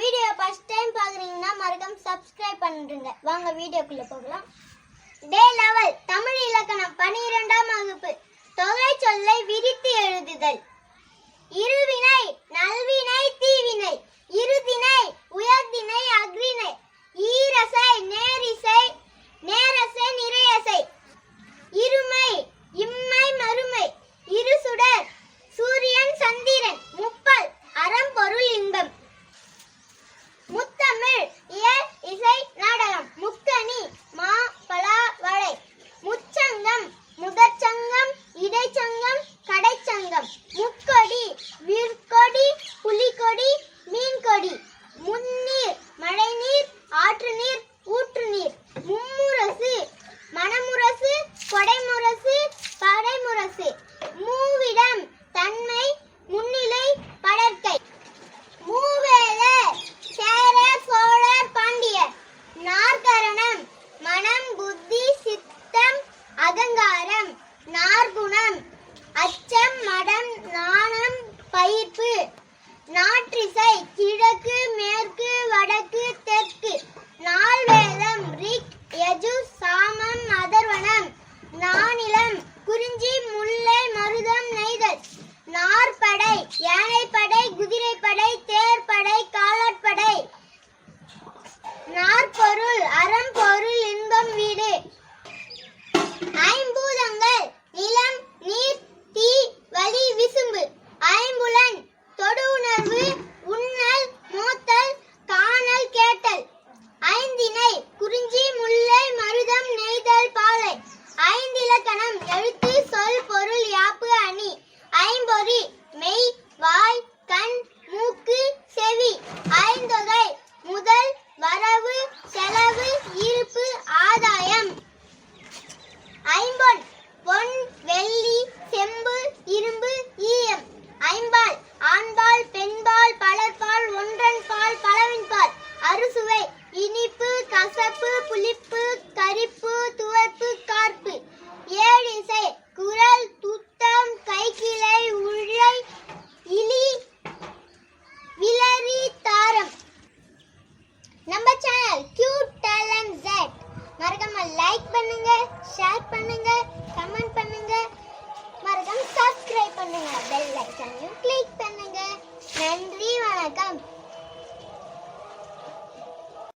Video first time பார்க்குறீங்கன்னா மறக்காம subscribe பண்ணிடுங்க. வாங்க வீடியோக்குள்ளே போகலாம். டே லெவல் தமிழ் இலக்கணம் பனிரெண்டாம் வகுப்பு. தொகை சொல்லை விரித்து எழுது. அகங்காரம் நார்குணம் அச்சம் மடம் நாணம் பயிர்ப்பு நாற்றிசை கிழக்கு மேற்கு வடக்கு நம்ம சேனல் கியூட் டேலண்ட் ஜெட் மறக்காம லைக் பண்ணுங்க ஷேர் பண்ணுங்க கமெண்ட் பண்ணுங்க. மறக்காம சப்ஸ்கிரைப் பண்ணுங்க. பெல் ஐக்கானையும் கிளிக் பண்ணுங்க. நன்றி வணக்கம்.